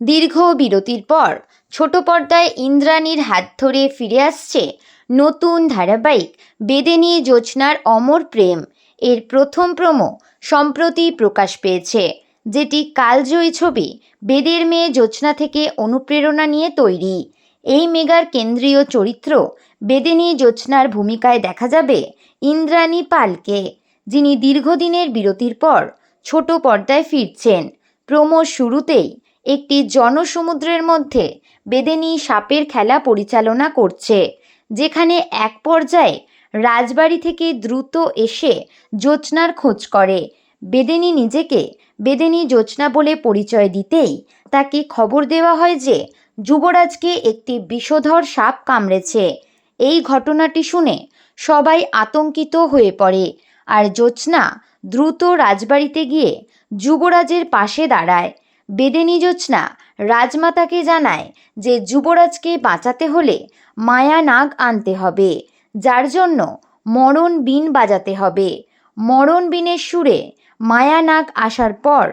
দীর্ঘ বিরতির পর ছোট পর্দায় ইন্দ্রাণীর হাত ধরে ফিরে আসছে নতুন ধারাবাহিক বেদেনী জোছনার অমর প্রেম। এর প্রথম প্রোমো সম্প্রতি প্রকাশ পেয়েছে, যেটি কালজয়ী ছবি বেদের মেয়ে জোছনা থেকে অনুপ্রেরণা নিয়ে তৈরি। এই মেগার কেন্দ্রীয় চরিত্র বেদেনী জোছনার ভূমিকায় দেখা যাবে ইন্দ্রাণী পালকে, যিনি দীর্ঘদিনের বিরতির পর ছোট পর্দায় ফিরছেন। প্রোমোর শুরুতেই একটি জনসমুদ্রের মধ্যে বেদেনী সাপের খেলা পরিচালনা করছে, যেখানে এক পর্যায়ে রাজবাড়ি থেকে দ্রুত এসে জোছনার খোঁজ করে। বেদেনী নিজেকে বেদেনী জোছনা বলে পরিচয় দিতেই তাকে খবর দেওয়া হয় যে যুবরাজকে একটি বিষধর সাপ কামড়েছে। এই ঘটনাটি শুনে সবাই আতঙ্কিত হয়ে পড়ে আর জোছনা দ্রুত রাজবাড়িতে গিয়ে যুবরাজের পাশে দাঁড়ায়। বেদেনী জোছনা রাজমাতাকে জানায় যে, যুবরাজকে বাঁচাতে হলে মায়া নাগ আনতে হবে। যার জন্য মরণ বিন বাজাতে হবে। মরণ বিনের সুরে মায়া নাগ আসার পর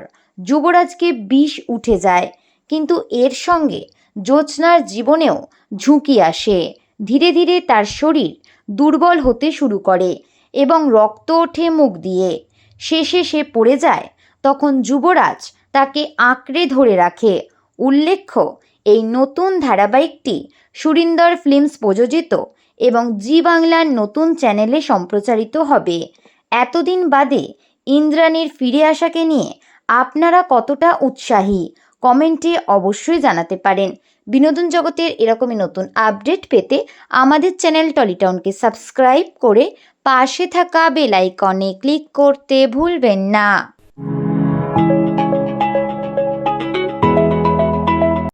যুবরাজকে বিষ উঠে যায়। কিন্তু এর সঙ্গে জ্যোৎস্নার জীবনেও ঝুঁকি আসে। ধীরে ধীরে তার শরীর দুর্বল হতে শুরু করে এবং রক্ত ওঠে মুখ দিয়ে। শেষে সে পড়ে যায়, তখন যুবরাজ তাকে আঁকড়ে ধরে রাখে। উল্লেখ্য, এই নতুন ধারাবাহিকটি সুরিন্দর ফিল্মস প্রযোজিত এবং জি বাংলার নতুন চ্যানেলে সম্প্রচারিত হবে। এতদিন বাদে ইন্দ্রাণীর ফিরে আসাকে নিয়ে আপনারা কতটা উৎসাহী, কমেন্টে অবশ্যই জানাতে পারেন। বিনোদন জগতের এরকমই নতুন আপডেট পেতে আমাদের চ্যানেল টলিটাউনকে সাবস্ক্রাইব করে পাশে থাকা বেল আইকনে ক্লিক করতে ভুলবেন না।